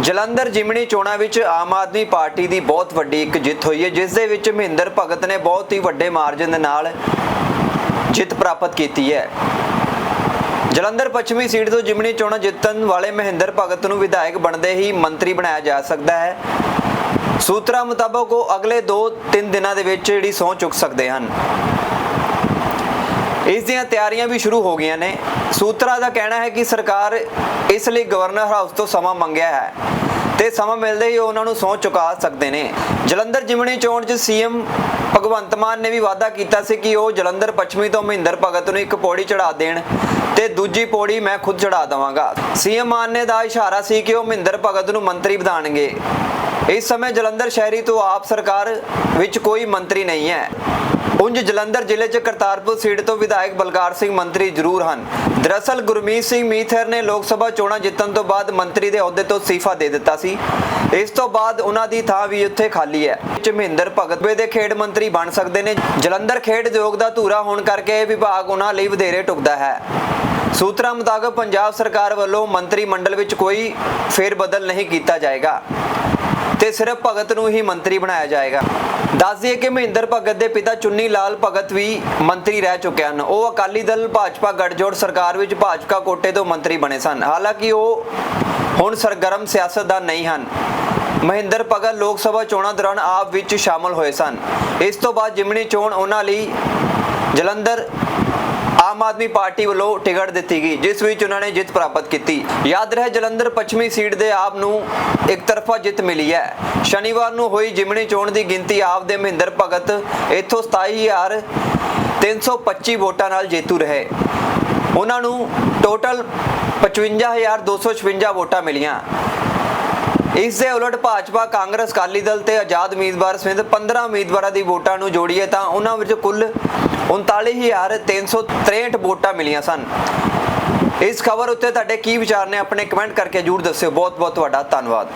ਜਲੰਧਰ ਜਿਮਣੀ ਚੋਣਾਂ ਵਿੱਚ ਆਮ ਆਦਮੀ ਪਾਰਟੀ ਦੀ ਬਹੁਤ ਵੱਡੀ ਇੱਕ ਜਿੱਤ ਹੋਈ ਹੈ, ਜਿਸ ਦੇ ਵਿੱਚ ਮਹਿੰਦਰ ਭਗਤ ਨੇ ਬਹੁਤ ਹੀ ਵੱਡੇ ਮਾਰਜਨ ਨਾਲ ਜਿੱਤ ਪ੍ਰਾਪਤ ਕੀਤੀ ਹੈ। ਜਲੰਧਰ ਪੱਛਮੀ ਸੀਟ ਤੋਂ ਜਿਮਣੀ ਚੋਣਾਂ ਜਿੱਤਣ ਵਾਲੇ ਮਹਿੰਦਰ ਭਗਤ ਨੂੰ ਵਿਧਾਇਕ ਬਣਦੇ ਹੀ ਮੰਤਰੀ ਬਣਾਇਆ ਜਾ ਸਕਦਾ ਹੈ। ਸੂਤਰਾਂ ਮੁਤਾਬਕ ਉਹ ਅਗਲੇ 2-3 ਦਿਨਾਂ ਦੇ ਵਿੱਚ ਜਿਹੜੀ ਸਹੁੰ ਚੁੱਕ ਸਕਦੇ ਹਨ। ਇਸ ਦੀਆਂ ਤਿਆਰੀਆਂ ਵੀ ਸ਼ੁਰੂ ਹੋ ਗਈਆਂ ਨੇ। ਸੂਤਰਾਂ ਦਾ ਕਹਿਣਾ ਹੈ ਕਿ ਸਰਕਾਰ ਇਸ ਲਈ ਗਵਰਨਰ ਹਾਊਸ ਤੋਂ ਸਮਾਂ ਮੰਗਿਆ ਹੈ ਤੇ ਸਮਾਂ ਮਿਲਦੇ ਹੀ ਉਹਨਾਂ ਨੂੰ ਸਹੁੰ ਚੁਕਾ ਸਕਦੇ ਨੇ। ਜਲੰਧਰ ਜਿਮਣੀ ਚੋਣ 'ਚ ਸੀਐਮ ਭਗਵੰਤ ਮਾਨ ਨੇ ਵੀ ਵਾਅਦਾ ਕੀਤਾ ਸੀ ਕਿ ਉਹ ਜਲੰਧਰ ਪੱਛਮੀ ਤੋਂ ਮਹਿੰਦਰ ਭਗਤ ਨੂੰ ਇੱਕ ਪੌੜੀ ਚੜਾ ਦੇਣ ਤੇ ਦੂਜੀ ਪੌੜੀ ਮੈਂ ਖੁਦ ਚੜਾ ਦਵਾਂਗਾ। ਸੀਐਮ ਮਾਨ ਨੇ ਦਾ ਇਸ਼ਾਰਾ ਸੀ ਕਿ ਉਹ ਮਹਿੰਦਰ ਭਗਤ ਨੂੰ ਮੰਤਰੀ ਬਣਾਉਣਗੇ ਇਸ ਸਮੇਂ ਜਲੰਧਰ ਸ਼ਹਿਰੀ ਤੋਂ ਆਪ ਸਰਕਾਰ ਵਿੱਚ ਕੋਈ ਮੰਤਰੀ ਨਹੀਂ ਹੈ। ਉਂਝ ਜਲੰਧਰ ਜ਼ਿਲ੍ਹੇ 'ਚ ਕਰਤਾਰਪੁਰ ਸੀਟ ਤੋਂ ਵਿਧਾਇਕ ਬਲਕਾਰ ਸਿੰਘ ਮੰਤਰੀ ਜ਼ਰੂਰ ਹਨ। ਦਰਅਸਲ ਗੁਰਮੀਤ ਸਿੰਘ ਮੀਥਰ ਨੇ ਲੋਕ ਸਭਾ ਚੋਣਾਂ ਜਿੱਤਣ ਤੋਂ ਬਾਅਦ ਮੰਤਰੀ ਦੇ ਅਹੁਦੇ ਤੋਂ ਅਸਤੀਫਾ ਦੇ ਦਿੱਤਾ ਸੀ। ਇਸ ਤੋਂ ਬਾਅਦ ਉਹਨਾਂ ਦੀ ਥਾਂ ਵੀ ਉੱਥੇ ਖਾਲੀ ਹੈ। ਵਿੱਚ ਮਹਿੰਦਰ ਭਗਤ ਦੇ ਖੇਡ ਮੰਤਰੀ ਬਣ ਸਕਦੇ ਨੇ। ਜਲੰਧਰ ਖੇਡ ਉਦਯੋਗ ਦਾ ਧੂਰਾ ਹੋਣ ਕਰਕੇ ਇਹ ਵਿਭਾਗ ਉਹਨਾਂ ਲਈ ਵਧੇਰੇ ਟੁਕਦਾ ਹੈ। ਸੂਤਰਾਂ ਮੁਤਾਬਕ ਪੰਜਾਬ ਸਰਕਾਰ ਵੱਲੋਂ ਮੰਤਰੀ ਮੰਡਲ ਵਿੱਚ ਕੋਈ ਫੇਰ ਬਦਲ ਨਹੀਂ ਕੀਤਾ ਜਾਏਗਾ। ਤੇ ਸਿਰਫ ਭਗਤ ਨੂੰ ਹੀ ਮੰਤਰੀ ਬਣਾਇਆ ਜਾਏਗਾ। ਦੱਸ ਦਈਏ ਕਿ ਮਹਿੰਦਰ ਭਗਤ ਦੇ ਪਿਤਾ ਚੁੰਨੀ ਲਾਲ ਭਗਤ ਵੀ ਮੰਤਰੀ ਰਹਿ ਚੁੱਕੇ ਹਨ। ਉਹ ਅਕਾਲੀ ਦਲ, ਭਾਜਪਾ, ਗੱਠਜੋੜ ਸਰਕਾਰ ਵਿੱਚ ਭਾਜਪਾ ਕੋਟੇ ਤੋਂ ਮੰਤਰੀ ਬਣੇ ਸਨ। ਹਾਲਾਂਕਿ ਉਹ ਹੁਣ ਸਰਗਰਮ ਸਿਆਸਤਦਾਨ ਨਹੀਂ ਹਨ। ਮਹਿੰਦਰ ਭਗਤ ਲੋਕ ਸਭਾ ਚੋਣਾਂ ਦੌਰਾਨ ਆਪ ਵਿੱਚ ਸ਼ਾਮਲ ਹੋਏ ਸਨ। ਇਸ ਤੋਂ ਬਾਅਦ ਜਿਮਣੀ ਚੋਣ ਉਹਨਾਂ ਲਈ ਜਲੰਧਰ ਆਮ ਆਦਮੀ ਪਾਰਟੀ ਵੱਲੋਂ ਟਿਕਟ ਦਿੱਤੀ ਗਈ, ਜਿਸ ਵਿੱਚ ਉਹਨਾਂ ਨੇ ਜਿੱਤ ਪ੍ਰਾਪਤ ਕੀਤੀ। ਯਾਦ ਰਹੇ ਜਲੰਧਰ ਪੱਛਮੀ ਸੀਟ ਦੇ ਆਪ ਨੂੰ ਇੱਕ ਤਰਫਾ ਜਿੱਤ ਮਿਲੀ ਹੈ। ਸ਼ਨੀਵਾਰ ਨੂੰ ਹੋਈ ਜਿਮਣੀ ਚੋਣ ਦੀ ਗਿਣਤੀ ਆਪ ਦੇ ਮਹਿੰਦਰ ਭਗਤ, ਇੱਥੋਂ 27325 ਵੋਟਾਂ ਨਾਲ ਜੇਤੂ ਰਹੇ। ਉਹਨਾਂ ਨੂੰ ਟੋਟਲ 55256 ਵੋਟਾਂ ਮਿਲੀਆਂ। ਇਸ ਦੇ ਉਲਟ ਭਾਜਪਾ, ਕਾਂਗਰਸ, ਅਕਾਲੀ ਦਲ ਤੇ ਆਜ਼ਾਦ ਉਮੀਦਵਾਰ ਸਮੇਤ 15 ਉਮੀਦਵਾਰਾਂ ਦੀ ਵੋਟਾਂ ਨੂੰ ਜੋੜੀਏ ਤਾਂ ਉਹਨਾਂ ਵਿੱਚ ਕੁੱਲ 39363 ਵੋਟਾਂ ਮਿਲੀਆਂ ਸਨ। ਇਸ ਖਬਰ ਉੱਤੇ ਤੁਹਾਡੇ ਕੀ ਵਿਚਾਰ ਨੇ ਆਪਣੇ ਕਮੈਂਟ ਕਰਕੇ ਜਰੂਰ ਦੱਸਿਓ। ਬਹੁਤ ਬਹੁਤ ਤੁਹਾਡਾ ਧੰਨਵਾਦ।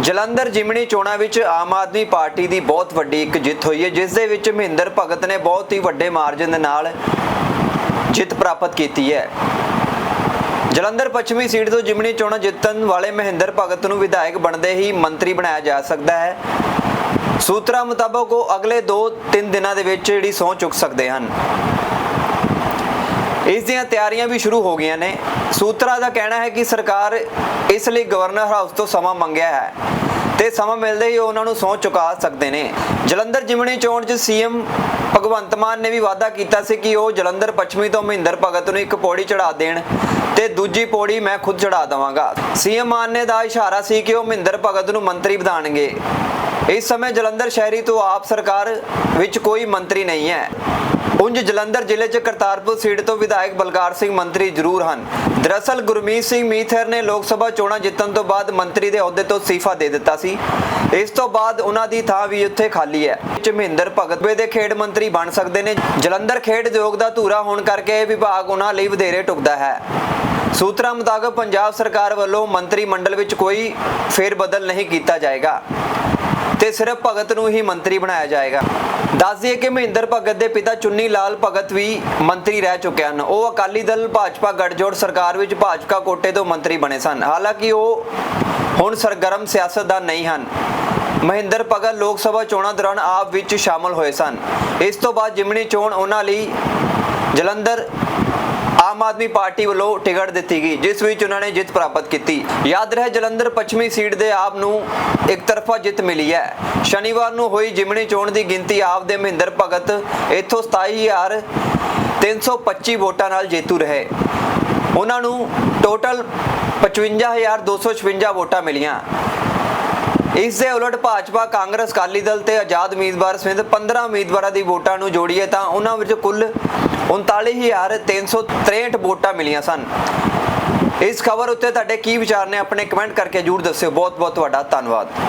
ਜਲੰਧਰ ਜਿਮਣੀ ਚੋਣਾਂ ਵਿੱਚ ਆਮ ਆਦਮੀ ਪਾਰਟੀ ਦੀ ਬਹੁਤ ਵੱਡੀ ਇੱਕ ਜਿੱਤ ਹੋਈ ਹੈ, ਜਿਸ ਦੇ ਵਿੱਚ ਮਹਿੰਦਰ ਭਗਤ ਨੇ ਬਹੁਤ ਹੀ ਵੱਡੇ ਮਾਰਜਨ ਦੇ ਨਾਲ ਜਿੱਤ ਪ੍ਰਾਪਤ ਕੀਤੀ ਹੈ। ਜਲੰਧਰ ਪੱਛਮੀ ਸੀਟ ਤੋਂ ਜਿਮਣੀ ਚੋਣਾਂ ਜਿੱਤਣ ਵਾਲੇ ਮਹਿੰਦਰ ਭਗਤ ਨੂੰ ਵਿਧਾਇਕ ਬਣਦੇ ਹੀ ਮੰਤਰੀ ਬਣਾਇਆ ਜਾ ਸਕਦਾ ਹੈ। ਸੂਤਰਾਂ ਮੁਤਾਬਕ ਉਹ ਅਗਲੇ 2-3 ਦਿਨਾਂ ਦੇ ਵਿੱਚ ਜਿਹੜੀ ਸਹੁੰ ਚੁੱਕ ਸਕਦੇ ਹਨ। ਇਸ ਦੀਆਂ ਤਿਆਰੀਆਂ ਵੀ ਸ਼ੁਰੂ ਹੋ ਗਈਆਂ ਨੇ। ਸੂਤਰਾਂ ਦਾ ਕਹਿਣਾ ਹੈ ਕਿ ਸਰਕਾਰ ਇਸ ਲਈ ਗਵਰਨਰ ਹਾਊਸ ਤੋਂ ਸਮਾਂ ਮੰਗਿਆ ਹੈ। ਤੇ ਸਮਾਂ ਮਿਲਦੇ ਹੀ ਉਹਨਾਂ ਨੂੰ ਸਹੁੰ ਚੁਕਾ ਸਕਦੇ ਨੇ। ਜਲੰਧਰ ਜਿਮਣੀ ਚੋਣ 'ਚ ਸੀਐਮ ਭਗਵੰਤ ਮਾਨ ਨੇ ਵੀ ਵਾਅਦਾ ਕੀਤਾ ਸੀ ਕਿ ਉਹ ਜਲੰਧਰ ਪੱਛਮੀ ਤੋਂ ਮਹਿੰਦਰ ਭਗਤ ਨੂੰ ਇੱਕ ਪੌੜੀ ਚੜਾ ਦੇਣ ਤੇ ਦੂਜੀ ਪੌੜੀ ਮੈਂ ਖੁਦ ਚੜਾ ਦਵਾਂਗਾ। ਸੀਐਮ ਮਾਨ ਨੇ ਦਾ ਇਸ਼ਾਰਾ ਸੀ ਕਿ ਉਹ ਮਹਿੰਦਰ ਭਗਤ ਨੂੰ ਮੰਤਰੀ ਬਣਾਉਣਗੇ ਇਸ ਸਮੇਂ ਜਲੰਧਰ ਸ਼ਹਿਰੀ ਤੋਂ ਆਪ ਸਰਕਾਰ ਵਿੱਚ ਕੋਈ ਮੰਤਰੀ ਨਹੀਂ ਹੈ। ਉਂਝ ਜਲੰਧਰ ਜ਼ਿਲ੍ਹੇ 'ਚ ਕਰਤਾਰਪੁਰ ਸੀਟ ਤੋਂ ਵਿਧਾਇਕ ਬਲਕਾਰ ਸਿੰਘ ਮੰਤਰੀ ਜ਼ਰੂਰ ਹਨ। ਦਰਅਸਲ ਗੁਰਮੀਤ ਸਿੰਘ ਮੀਥਰ ਨੇ ਲੋਕ ਸਭਾ ਚੋਣਾਂ ਜਿੱਤਣ ਤੋਂ ਬਾਅਦ ਮੰਤਰੀ ਦੇ ਅਹੁਦੇ ਤੋਂ ਅਸਤੀਫਾ ਦੇ ਦਿੱਤਾ ਸੀ। ਇਸ ਤੋਂ ਬਾਅਦ ਉਹਨਾਂ ਦੀ ਥਾਂ ਵੀ ਉੱਥੇ ਖਾਲੀ ਹੈ। ਵਿੱਚ ਮਹਿੰਦਰ ਭਗਤ ਵੇ ਦੇ ਖੇਡ ਮੰਤਰੀ ਬਣ ਸਕਦੇ ਨੇ। ਜਲੰਧਰ ਖੇਡ ਉਦਯੋਗ ਦਾ ਧੂਰਾ ਹੋਣ ਕਰਕੇ ਇਹ ਵਿਭਾਗ ਉਹਨਾਂ ਲਈ ਵਧੇਰੇ ਟੁਕਦਾ ਹੈ। ਸੂਤਰਾਂ ਮੁਤਾਬਕ ਪੰਜਾਬ ਸਰਕਾਰ ਵੱਲੋਂ ਮੰਤਰੀ ਮੰਡਲ ਵਿੱਚ ਕੋਈ ਫੇਰ ਬਦਲ ਨਹੀਂ ਕੀਤਾ ਜਾਏਗਾ। ਤੇ ਸਿਰਫ ਭਗਤ ਨੂੰ ਹੀ ਮੰਤਰੀ ਬਣਾਇਆ ਜਾਏਗਾ। ਦੱਸ ਦਈਏ ਕਿ ਮਹਿੰਦਰ ਭਗਤ ਦੇ ਪਿਤਾ ਚੁੰਨੀ ਲਾਲ ਭਗਤ ਵੀ ਮੰਤਰੀ ਰਹਿ ਚੁੱਕੇ ਹਨ। ਉਹ ਅਕਾਲੀ ਦਲ, ਭਾਜਪਾ, ਗੱਠਜੋੜ ਸਰਕਾਰ ਵਿੱਚ ਭਾਜਪਾ ਕੋਟੇ ਤੋਂ ਮੰਤਰੀ ਬਣੇ ਸਨ। ਹਾਲਾਂਕਿ ਉਹ ਹੁਣ ਸਰਗਰਮ ਸਿਆਸਤਦਾਨ ਨਹੀਂ ਹਨ। ਮਹਿੰਦਰ ਭਗਤ ਲੋਕ ਸਭਾ ਚੋਣਾਂ ਦੌਰਾਨ ਆਪ ਵਿੱਚ ਸ਼ਾਮਲ ਹੋਏ ਸਨ। ਇਸ ਤੋਂ ਬਾਅਦ ਜਿਮਣੀ ਚੋਣ ਉਹਨਾਂ ਲਈ ਜਲੰਧਰ ਆਮ ਆਦਮੀ ਪਾਰਟੀ ਵੱਲੋਂ ਟਿਕਟ ਦਿੱਤੀ ਗਈ, ਜਿਸ ਵਿੱਚ ਉਹਨਾਂ ਨੇ ਜਿੱਤ ਪ੍ਰਾਪਤ ਕੀਤੀ। ਯਾਦ ਰਹੇ ਜਲੰਧਰ ਪੱਛਮੀ ਸੀਟ ਦੇ ਆਪ ਨੂੰ ਇੱਕ ਤਰਫਾ ਜਿੱਤ ਮਿਲੀ ਹੈ। ਸ਼ਨੀਵਾਰ ਨੂੰ ਹੋਈ ਜਿਮਣੀ ਚੋਣ ਦੀ ਗਿਣਤੀ ਆਪ ਦੇ ਮਹਿੰਦਰ ਭਗਤ, ਇੱਥੋਂ 27325 ਵੋਟਾਂ ਨਾਲ ਜੇਤੂ ਰਹੇ। ਉਹਨਾਂ ਨੂੰ ਟੋਟਲ 55256 ਵੋਟਾਂ ਮਿਲੀਆਂ। ਇਸ ਦੇ ਉਲਟ ਭਾਜਪਾ, ਕਾਂਗਰਸ, ਅਕਾਲੀ ਦਲ ਤੇ ਆਜ਼ਾਦ ਉਮੀਦਵਾਰ ਸਮੇਤ 15 ਉਮੀਦਵਾਰਾਂ ਦੀ ਵੋਟਾਂ ਨੂੰ ਜੋੜੀਏ ਤਾਂ ਉਹਨਾਂ ਵਿੱਚ ਕੁੱਲ 39363 ਵੋਟਾਂ ਮਿਲੀਆਂ ਸਨ। ਇਸ ਖਬਰ ਉੱਤੇ ਤੁਹਾਡੇ ਕੀ ਵਿਚਾਰ ਨੇ, ਆਪਣੇ ਕਮੈਂਟ ਕਰਕੇ ਜਰੂਰ ਦੱਸਿਓ। ਬਹੁਤ ਬਹੁਤ ਤੁਹਾਡਾ ਧੰਨਵਾਦ।